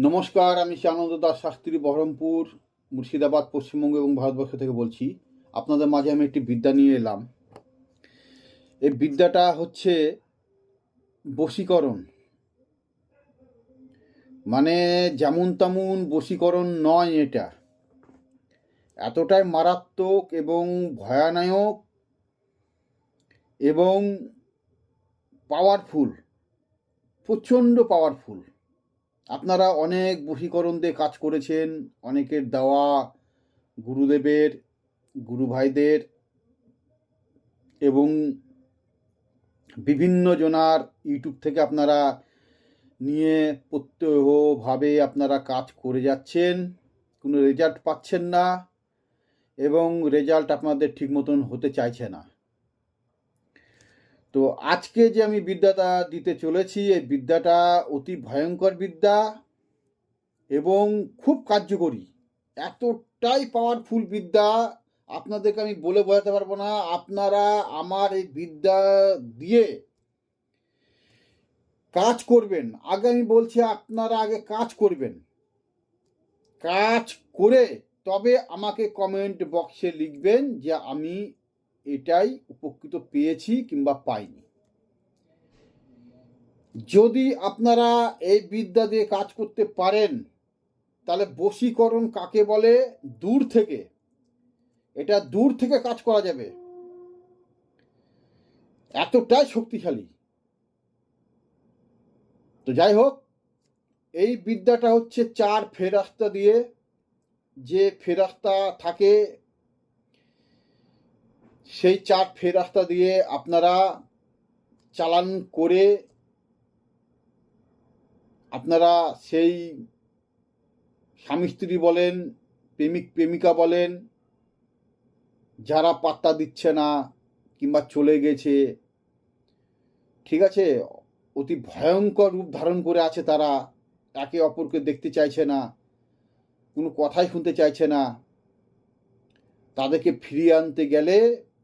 নমস্কার, আমি শ্যানন্দ দাস শাস্ত্রী, বহরমপুর, মুর্শিদাবাদ, পশ্চিমবঙ্গ এবং ভারতবর্ষ থেকে বলছি। আপনাদের মাঝে আমি একটি বিদ্যা নিয়ে এলাম। এই বিদ্যাটা হচ্ছে বশীকরণ। মানে যেমন তেমন বশীকরণ নয় এটা। এতটাই মারাত্মক এবং ভয়ানক এবং পাওয়ারফুল প্রচণ্ড পাওয়ারফুল আপনারা অনেক বশীকরণ দিয়ে কাজ করেছেন, অনেকের দেওয়া গুরুদেবের, গুরু ভাইদের এবং বিভিন্ন জনার ইউটিউব থেকে আপনারা নিয়ে প্রত্যহভাবে আপনারা কাজ করে যাচ্ছেন, কোনো রেজাল্ট পাচ্ছেন না এবং রেজাল্ট আপনাদের ঠিক মতন হতে চাইছে না। তো আজকে যে আমি বিদ্যাটা দিতে চলেছি, এই বিদ্যাটা অতি ভয়ঙ্কর বিদ্যা এবং খুব কার্যকরী। এতটাই পাওয়ারফুল বিদ্যা, আপনাদেরকে আমি বলে বোঝাতে পারব না। আপনারা আমার এই বিদ্যা দিয়ে কাজ করবেন। আগে আমি বলছি, আপনারা আগে কাজ করবেন। কাজ করে তবে আমাকে কমেন্ট বক্সে লিখবেন যে আমি এটাই উপকৃত পেয়েছি কিংবা পাইনি। যদি আপনারা এই বিদ্যা দিয়ে কাজ করতে পারেন, তাহলে বশীকরণ কাকে বলে? দূর থেকে। এটা দূর থেকে কাজ করা যাবে। এতটাই শক্তিশালী। তো যাই হোক, এই বিদ্যাটা হচ্ছে চার ফেরাস্তা দিয়ে যে ফেরাস্তা থাকে সেই চার ফের রাস্তা দিয়ে আপনারা চালান করে আপনারা সেই স্বামী স্ত্রী বলেন, প্রেমিক প্রেমিকা বলেন, যারা পাত্তা দিচ্ছে না কিংবা চলে গেছে, ঠিক আছে? অতি ভয়ঙ্কর রূপ ধারণ করে আছে তারা, একে অপরকে দেখতে চাইছে না, কোনো কথাই শুনতে চাইছে না। তাদেরকে ফিরিয়ে আনতে গেলে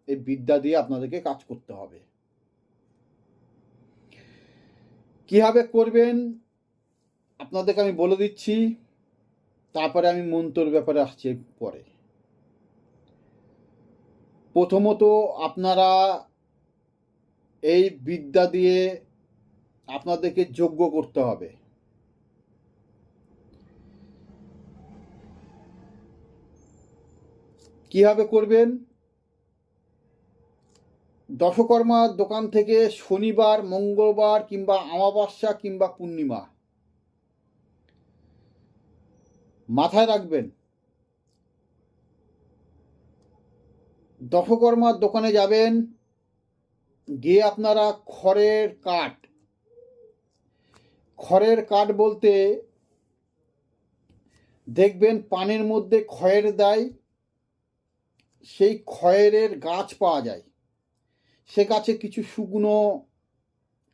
এই বিদ্যা দিয়ে আপনাদেরকে কাজ করতে হবে। কীভাবে করবেন? আপনাদেরকে আমি বলে দিচ্ছি। তারপরে আমি মন্ত্রর ব্যাপারে আসছি পরে। প্রথমত আপনারা এই বিদ্যা দিয়ে আপনাদেরকে যোগ্য করতে হবে। কীভাবে করবেন? দশকর্মার দোকান থেকে শনিবার, মঙ্গলবার কিংবা অমাবস্যা কিংবা পূর্ণিমা। মাথায় রাখবেন দশকর্মার দোকানে যাবেন, গিয়ে আপনারা খড়ের কাঠ খড়ের কাঠ বলতে দেখবেন পানের মধ্যে খয়ের দেয়, সেই খয়েরের গাছ পাওয়া যায়। সে গাছে কিছু শুকনো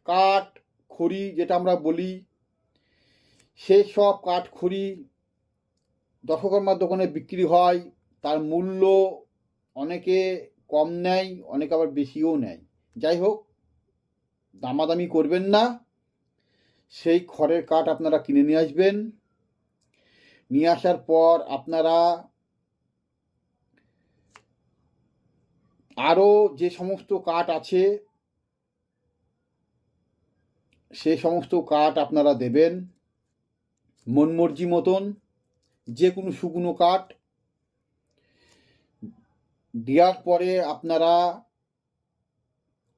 কাঠ খড়ি যেটা আমরা বলি সেই সব কাঠ খড়ি দশকর্মার দোকানে বিক্রি হয়, তার মূল্য অনেকে কম নেয়, অনেকে আবার বেশিও নেয়। যাই হোক, দামাদামি করবেন না, সেই খড়ের কাঠ আপনারা কিনে নিয়ে আসবেন। নিয়ে আসার পর আপনারা আরও যে সমস্ত কাঠ আছে, সে সমস্ত কাঠ আপনারা দেবেন। মনমর্জি মতন যে কোনো শুকনো কাঠ। দেওয়ার পরে আপনারা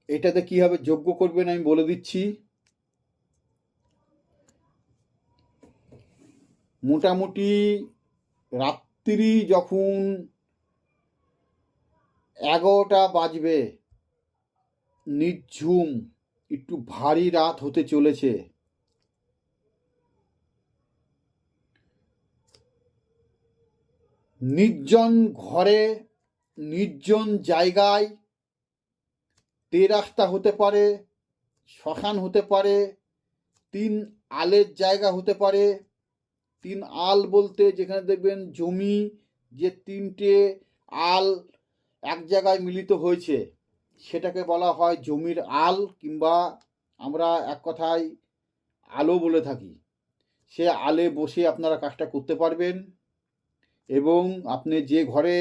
এটাতে কীভাবে যোগ্য করবেন আমি বলে দিচ্ছি। মোটামুটি রাত্রি যখন এগারোটা বাজবে। নির্ঝুম একটু ভারী রাত হতে চলেছে। নির্জন ঘরে, নির্জন জায়গায় তেরাস্তা হতে পারে, শ্মশান হতে পারে, তিন আলের জায়গা হতে পারে। তিন আল বলতে যেখানে দেখবেন জমি, যে তিনটে আল এক জায়গায় মিলিত হয়েছে, সেটাকে বলা হয় জমির আল কিংবা আমরা এক কথায় আলো বলে থাকি। সে আলে বসে আপনারা কাজটা করতে পারবেন এবং আপনি যে ঘরে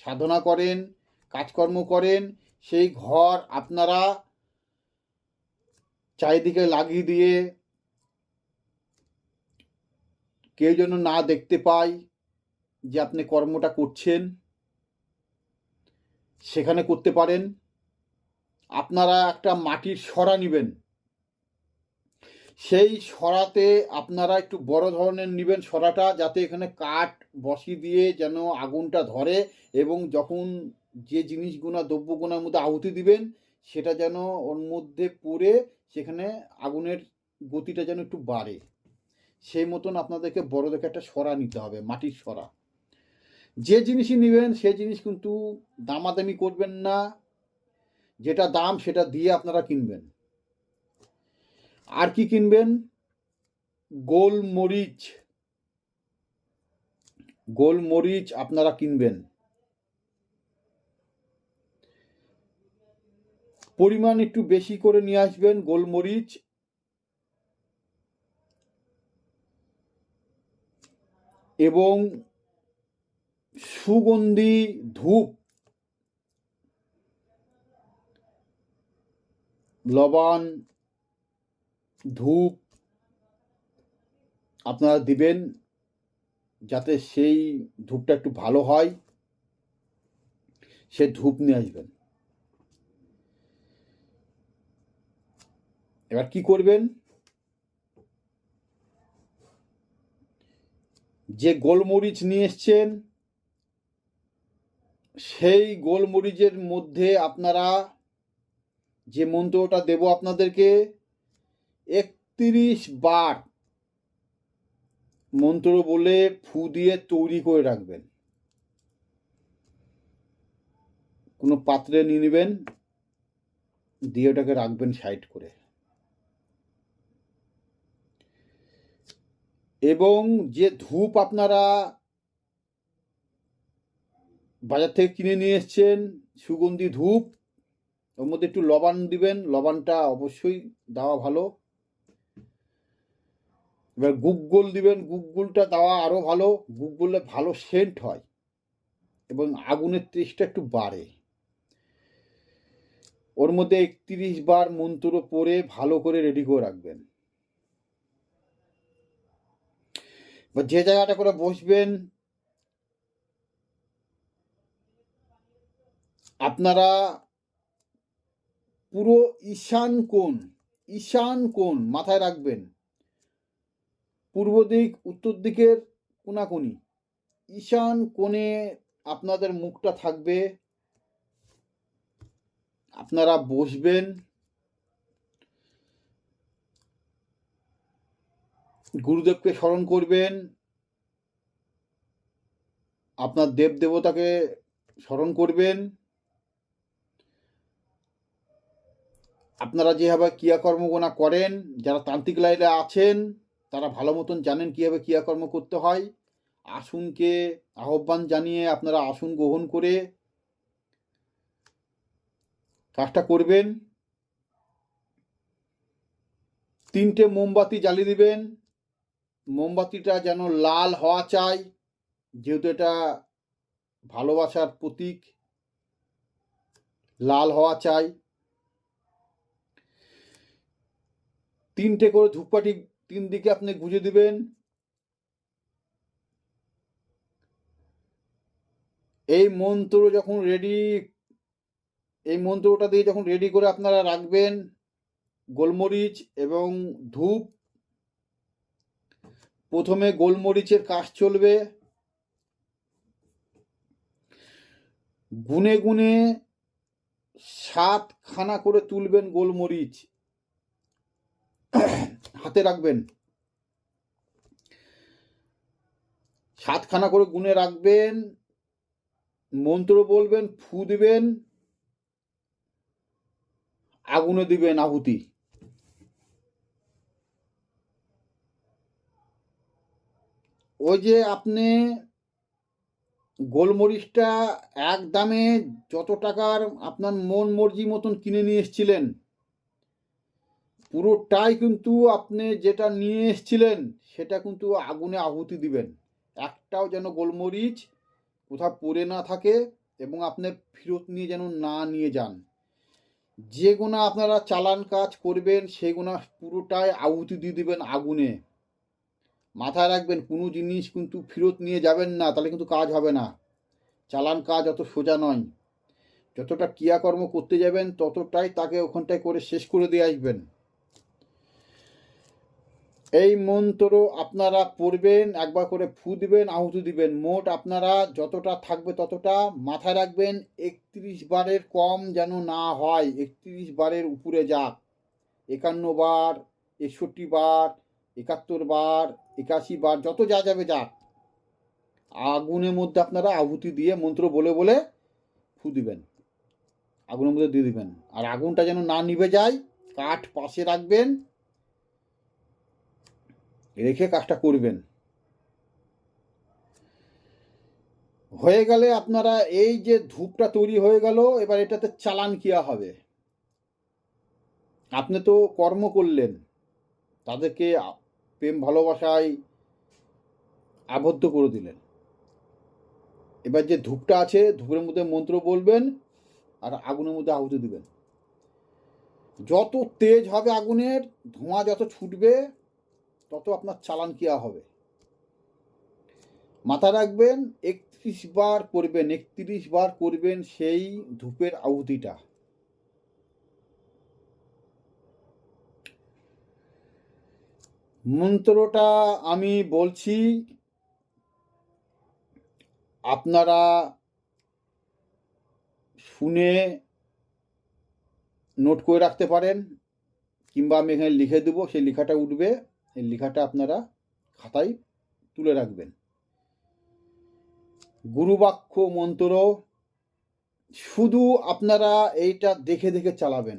সাধনা করেন, কাজকর্ম করেন, সেই ঘর আপনারা চারিদিকে লাগিয়ে দিয়ে কেউ যেন না দেখতে পায় যে আপনি কর্মটা করছেন। সেখানে করতে পারেন। আপনারা একটা মাটির সরা নেবেন। সেই সরাতে আপনারা একটু বড় ধরনের নেবেন সরাটা, যাতে এখানে কাঠ বসি দিয়ে যেন আগুনটা ধরে এবং যখন যে জিনিসগুনা দ্রব্যগুণার মধ্যে আহুতি দিবেন, সেটা যেন ওর মধ্যে পড়ে সেখানে আগুনের গতিটা যেন একটু বাড়ে। সেই মতন আপনাদেরকে বড় দেখে একটা সরা নিতে হবে, মাটির সরা। যে জিনিসই নেবেন সেই জিনিস কিন্তু দামাদামি করবেন না। যেটা দাম, সেটা দিয়ে আপনারা কিনবেন। আর কি কিনবেন? গোলমরিচ। গোলমরিচ আপনারা কিনবেন। পরিমাণ একটু বেশি করে নিয়ে আসবেন গোলমরিচ। এবং সুগন্ধি ধূপ। লবণ, ধূপ আপনারা দিবেন যাতে সেই ধূপটা একটু ভালো হয়। সে ধূপ নিয়ে আসবেন। এবার কি করবেন? যে গোলমরিচ নিয়ে এসছেন সেই গোলমরিচের মধ্যে আপনারা যে মন্ত্রটা দেব আপনাদেরকে, একত্রিশ বার মন্ত্র বলে ফু দিয়ে তৈরি করে রাখবেন। কোনো পাত্রে নিয়ে নেবেন, দিয়ে ওটাকে রাখবেন সাইড করে। এবং যে ধূপ আপনারা বাজার থেকে কিনে নিয়ে এসছেন, সুগন্ধি ধূপ, ওর মধ্যে একটু লবণ দিবেন, লবণটা অবশ্যই দেওয়া ভালো। এবার গুগল দিবেন, গুগলটা দেওয়া আরও ভালো। গুগলে ভালো সেন্ট হয় এবং আগুনের তেজটা একটু বাড়ে। ওর মধ্যে একত্রিশ বার মন্ত্র পরে ভালো করে রেডি করে রাখবেন। বা যে জায়গাটা করে বসবেন আপনারা পুরো ঈশান কোণ ঈশান কোণ মাথায় রাখবেন। পূর্ব দিক, উত্তর দিকের কোনাকুনি। ঈশান কোণে আপনাদের মুখটা থাকবে। আপনারা বসবেন। গুরুদেবকে স্মরণ করবেন। আপনার দেব দেবতাকে স্মরণ করবেন। আপনারা যেভাবে ক্রিয়াকর্মগুনা করেন, যারা তান্ত্রিক লাইনে আছেন, তারা ভালো মতন জানেন কীভাবে ক্রিয়াকর্ম করতে হয়। আসুনকে আহ্বান জানিয়ে আপনারা আসন গ্রহণ করে কাজটা করবেন। তিনটে মোমবাতি জ্বালিয়ে দিবেন। মোমবাতিটা যেন লাল হওয়া চাই, যেহেতু এটা ভালোবাসার প্রতীক, লাল হওয়া চাই। তিনটে করে ধূপকাঠি তিন দিকে আপনি গুঁজে দিবেন। এই মন্ত্র যখন রেডি এই মন্ত্রটা দিয়ে যখন রেডি করে আপনারা রাখবেন, গোলমরিচ এবং ধূপ, প্রথমে গোলমরিচের কাজ চলবে। গুনে গুনে সাতখানা করে তুলবেন গোলমরিচ। হাতে রাখবেন। সাতখানা করে গুনে রাখবেন, মন্ত্র বলবেন, ফু দিবেন, আগুনে দিবেন আহুতি। ওই যে আপনি গোলমরিচটা এক দামে যত টাকার আপনার মন মর্জি মতন কিনে নিয়ে এসছিলেন পুরোটাই কিন্তু আপনি যেটা নিয়ে এসেছিলেন, সেটা কিন্তু আগুনে আহুতি দিবেন। একটাও যেন গোলমরিচ কোথাও পড়ে না থাকে এবং আপনি ফেরত নিয়ে যেন না নিয়ে যান। যে গোনা আপনারা চালান কাজ করবেন, সেই গোনা পুরোটাই আহুতি দিয়ে দিবেন আগুনে। মাথায় রাখবেন, কোনো জিনিস কিন্তু ফেরত নিয়ে যাবেন না, তাহলে কিন্তু কাজ হবে না। চালান কাজ অত সোজা নয়। যতটা ক্রিয়াকর্ম করতে যাবেন, ততটাই তাকে ওখানটায় করে শেষ করে দিয়ে আসবেন। এই মন্ত্র আপনারা পড়বেন, একবার করে ফু দিবেন, আহুতি দিবেন। মোট আপনারা যতটা থাকবে ততটা মাথায় রাখবেন, একত্রিশ বারের কম যেন না হয়, একত্রিশ বারের উপরে যাক। একান্ন বার একষট্টি বার, একাত্তর বার, একাশি বার, যত যা যাবে যাক। আগুনের মধ্যে আপনারা আহুতি দিয়ে মন্ত্র বলে বলে ফু দিবেন। আগুনের মধ্যে দিয়ে দিবেন। আর আগুনটা যেন না নিভে যায়, কাঠ পাশে রাখবেন রেখে কাজটা করবেন। হয়ে গেলে আপনারা এই যে ধূপটা তৈরি হয়ে গেল, এবার এটাতে চালান কিয়া হবে। আপনি তো কর্ম করলেন, তাদেরকে প্রেম ভালোবাসায় আবদ্ধ করে দিলেন। এবার যে ধূপটা আছে, ধূপের মধ্যে মন্ত্র বলবেন আর আগুনের মধ্যে আহুতি দিবেন। যত তেজ হবে আগুনের, ধোঁয়া যত ছুটবে তত আপনার চালান কিয়া হবে। মাথা রাখবেন, একত্রিশ বার করবেন, একত্রিশ বার করবেন সেই ধূপের আহুতিটা। মন্ত্রটা আমি বলছি, আপনারা শুনে নোট করে রাখতে পারেন, কিংবা আমি এখানে লিখে দেবো, সেই লেখাটা উঠবে। এই লেখাটা আপনারা খাতায় তুলে রাখবেন। গুরুবাক্য মন্ত্র, শুধু আপনারা এইটা দেখে দেখে চালাবেন।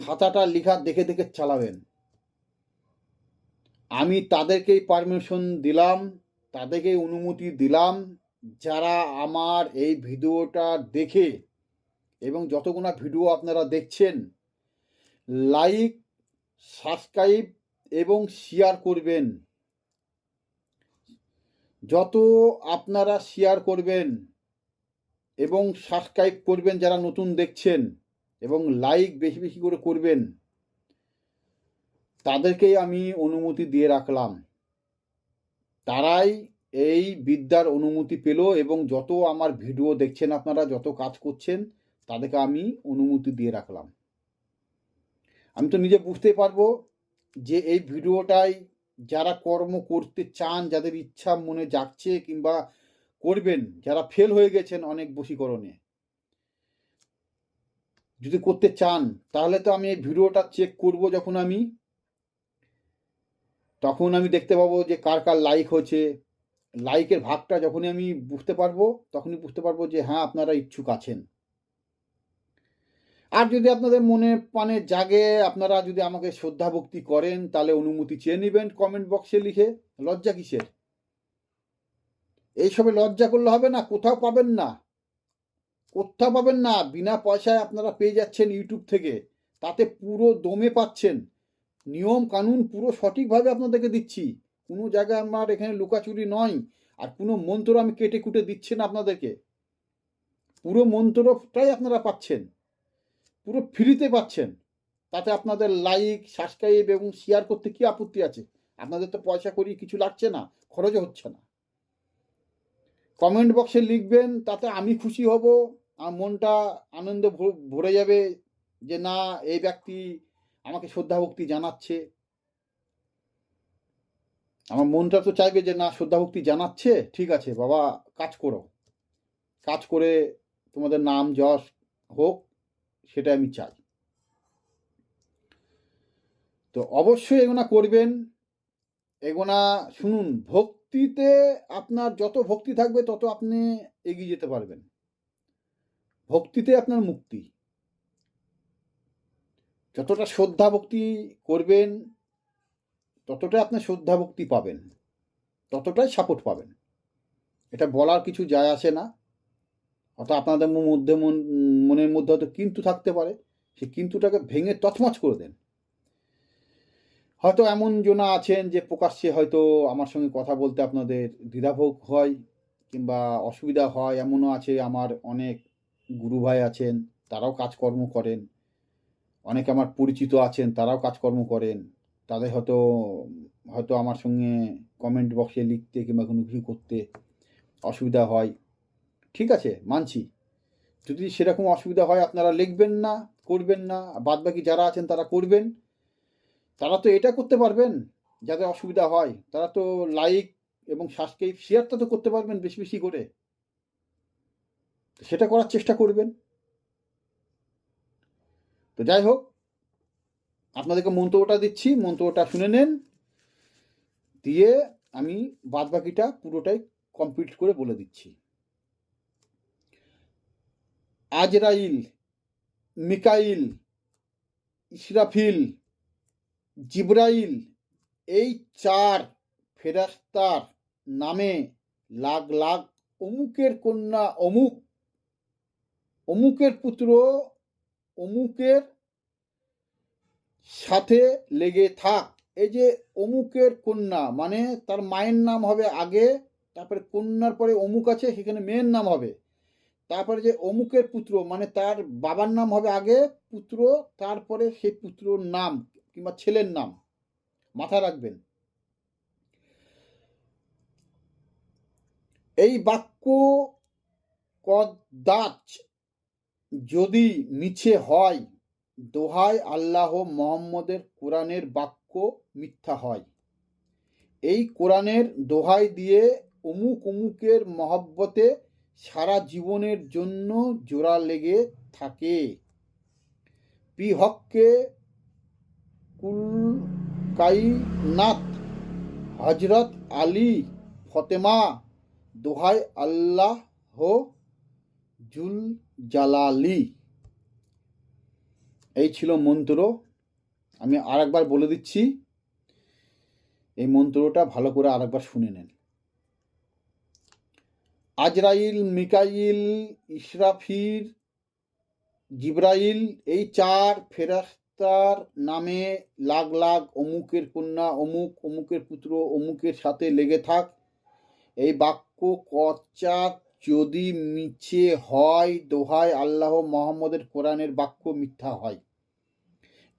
খাতাটা লেখা দেখে দেখে চালাবেন। আমি তাদেরকেই পারমিশন দিলাম, তাদেরকেই অনুমতি দিলাম, যারা আমার এই ভিডিওটা দেখে এবং যতগুনা ভিডিও আপনারা দেখছেন লাইক সাবস্ক্রাইব এবং শেয়ার করবেন। যত আপনারা শেয়ার করবেন এবং সাবস্ক্রাইব করবেন, যারা নতুন দেখছেন, এবং লাইক বেশি বেশি করে করবেন তাদেরকেই আমি অনুমতি দিয়ে রাখলাম। তারাই এই বিদ্যার অনুমতি পেল এবং যত আমার ভিডিও দেখছেন আপনারা, যত কাজ করছেন, তাদেরকে আমি অনুমতি দিয়ে রাখলাম। আমি তো নিজে বুঝতে পারব যে এই ভিডিওটাই যারা কর্ম করতে চান, যাদের ইচ্ছা মনে জাগছে কিংবা করবেন, যারা ফেল হয়ে গেছেন অনেক বশীকরণে। যদি করতে চান, তাহলে তো আমি এই ভিডিওটা চেক করব যখন আমি। তখন আমি দেখতে পাবো যে কার কার লাইক হয়েছে। লাইকের ভাগটা যখনই আমি বুঝতে পারব, তখনই বুঝতে পারব যে হ্যাঁ আপনারা ইচ্ছুক আছেন। আর যদি আপনাদের মনে পানে জাগে, আপনারা যদি আমাকে শ্রদ্ধা ভক্তি করেন, তাহলে অনুমতি চেয়ে নেবেন কমেন্ট বক্সে লিখে। লজ্জা কিসের? এইসবে লজ্জা করলে হবে না, কোথাও পাবেন না। কোথাও পাবেন না, বিনা পয়সায় আপনারা পেয়ে যাচ্ছেন ইউটিউব থেকে। তাতে পুরো দমে পাচ্ছেন। নিয়ম কানুন পুরো সঠিকভাবে আপনাদেরকে দিচ্ছি। কোনো জায়গায় আমার এখানে লুকাচুরি নয়, আর কোনো মন্ত্র আমি কেটে কুটে দিচ্ছি না আপনাদেরকে। পুরো মন্ত্রটাই আপনারা পাচ্ছেন। পুরো ফ্রিতে পাচ্ছেন। তাতে আপনাদের লাইক সাবস্ক্রাইব এবং শেয়ার করতে কি আপত্তি আছে? আপনাদের তো পয়সা করি কিছু লাগছে না, খরচও হচ্ছে না। কমেন্ট বক্সে লিখবেন, তাতে আমি খুশি হব, আমার মনটা আনন্দে ভর- যাবে যে না, এই ব্যক্তি আমাকে শ্রদ্ধা ভক্তি জানাচ্ছে। আমার মনটা তো চাইবে যে না শ্রদ্ধা ভক্তি জানাচ্ছে, ঠিক আছে, বাবা, কাজ করো। কাজ করে তোমাদের নাম, যশ হোক সেটা আমি চাই। তো অবশ্যই এগুনা করবেন, এগুনা শুনুন, ভক্তিতে আপনার যত ভক্তি থাকবে তত আপনি এগিয়ে যেতে পারবেন। ভক্তিতে আপনার মুক্তি। যতটা শ্রদ্ধা ভক্তি করবেন ততটাই আপনি শ্রদ্ধা ভক্তি পাবেন, ততটাই সাপোর্ট পাবেন। এটা বলার কিছু যায় আসে না। অর্থাৎ আপনাদের মধ্যে মন- মনের মধ্যে হয়তো কিন্তু থাকতে পারে সেই কিন্তুটাকে ভেঙে তছমছ করে দেন। হয়তো এমন জনা আছেন যে প্রকাশ্যে হয়তো আমার সঙ্গে কথা বলতে আপনাদের দ্বিধাভোগ হয় কিংবা অসুবিধা হয়, এমনও আছে আমার অনেক গুরু ভাই আছেন, তারাও কাজকর্ম করেন। অনেক আমার পরিচিত আছেন, তারাও কাজকর্ম করেন। তাদের হয়তো হয়তো আমার সঙ্গে কমেন্ট বক্সে লিখতে কিংবা কোনো কিছু করতে অসুবিধা হয়। ঠিক আছে, মানছি। যদি সেরকম অসুবিধা হয়, আপনারা লিখবেন না, করবেন না, বাদবাকি যারা আছেন তারা করবেন। তারা তো এটা করতে পারবেন যাদের অসুবিধা হয়। তারা তো লাইক এবং সাবস্ক্রাইব, শেয়ারটা তো করতে পারবেন বেশি বেশি করে। সেটা করার চেষ্টা করবেন। তো যাই হোক, আপনাদেরকে মন্তব্যটা দিচ্ছি, মন্তব্যটা শুনে নেন। দিয়ে আমি বাদবাকিটা পুরোটাই কমপ্লিট করে বলে দিচ্ছি। আজরাইল, মিকাইল ইসরাফিল জিব্রাইল, এই চার ফেরাস্তার নামে লাখ লাখ অমুকের কন্যা অমুক, অমুকের পুত্র অমুকের সাথে লেগে থাক। এই যে অমুকের কন্যা মানে তার মায়ের নাম হবে আগে, তারপরে কন্যার পরে অমুক আছে, সেখানে মেয়ের নাম হবে। তারপরে যে অমুকের পুত্র মানে তার বাবার নাম হবে আগে পুত্র, তারপরে সেই পুত্রর নাম কিংবা ছেলের নাম মাথায় রাখবেন। এই বাক্য কদাচ যদি মিছে হয় দোহাই আল্লাহ মোহাম্মদের কোরআনের বাক্য মিথ্যা হয়। এই কোরআনের দোহাই দিয়ে অমুক অমুকের মহব্বতে সারা জীবনের জন্য জোড়া লেগে থাকে। পিহককে কুলকাইনাথ হজরত আলী, ফতেমা, দোহাই আল্লাহ জুল জালালি এই ছিল মন্ত্র। আমি আরেকবার বলে দিচ্ছি, এই মন্ত্রটা ভালো করে আরেকবার শুনে নেন। আজরাইল, মিকাইল ইসরাফির জিব্রাইল, এই চার ফেরাস্তার নামে লাখ লাখ অমুকের কন্যা, অমুক, অমুকের পুত্র, অমুকের সাথে লেগে থাক। এই বাক্য কচাক যদি মিছে হয়, দোহায় আল্লাহ মোহাম্মদের কোরআনের বাক্য মিথ্যা হয়।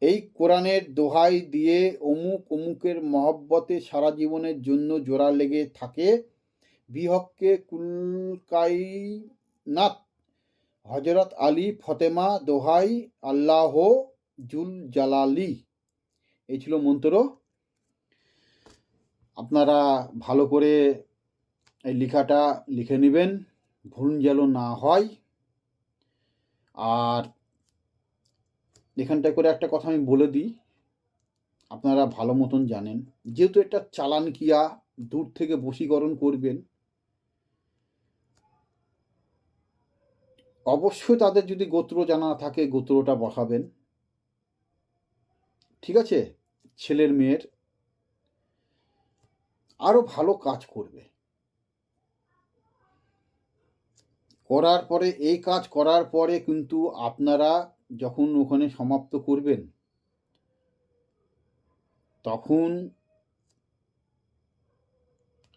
এই কোরআনের দোহাই দিয়ে অমুক, অমুকের মহব্বতে সারা জীবনের জন্য জোড়া লেগে থাকে। বিহককে কুলকাইনাত, হজরত আলী, ফতেমা, দোহাই, আল্লাহ জুল জালালি এই ছিল মন্ত্র। আপনারা ভালো করে এই লেখাটা লিখে নেবেন, ভুল যেন না হয়। আর এখানটায় করে একটা কথা আমি বলে দিই, আপনারা ভালো মতন জানেন। যেহেতু এটা চালান কিয়া দূর থেকে বশীকরণ করবেন অবশ্যই তাদের যদি গোত্র জানা থাকে, গোত্রটা বসাবেন। ঠিক আছে? ছেলের মেয়ের। আরও ভালো কাজ করবে। করার পরে, এই কাজ করার পরে কিন্তু আপনারা যখন ওখানে সমাপ্ত করবেন, তখন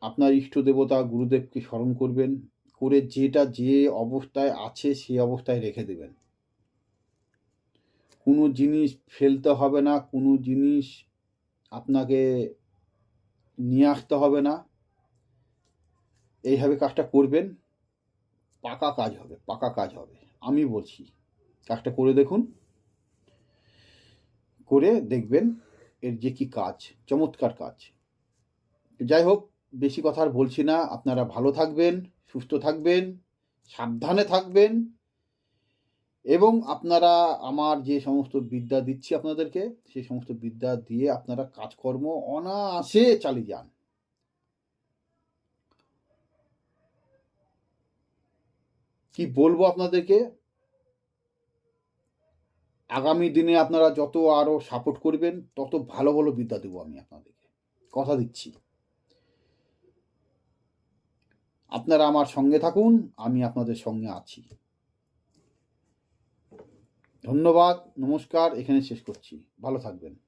আপনার ইষ্ট দেবতা গুরুদেবকে স্মরণ করবেন। করে যেটা যে অবস্থায় আছে সেই অবস্থায় রেখে দেবেন। কোনো জিনিস ফেলতে হবে না, কোনো জিনিস আপনাকে নিয়ে আসতে হবে না। এইভাবে কাজটা করবেন, পাকা কাজ হবে, পাকা কাজ হবে। আমি বলছি, কাজটা করে দেখুন, করে দেখবেন এর যে কি কাজ, চমৎকার কাজ। যাই হোক বেশি কথা আর বলছি না। আপনারা ভালো থাকবেন, সুস্থ থাকবেন, সাবধানে থাকবেন এবং আপনারা আমার যে সমস্ত বিদ্যা দিচ্ছি আপনাদেরকে সেই সমস্ত বিদ্যা দিয়ে আপনারা কাজকর্ম অনায়াসে চালিয়ে যান। কি বলব আপনাদেরকে? আগামী দিনে আপনারা যত আরও সাপোর্ট করবেন, তত ভালো ভালো বিদ্যা দেবো আমি আপনাদেরকে। কথা দিচ্ছি। আপনারা আমার সঙ্গে থাকুন, আমি আপনাদের সঙ্গে আছি। ধন্যবাদ, নমস্কার, এখানে শেষ করছি। ভালো থাকবেন।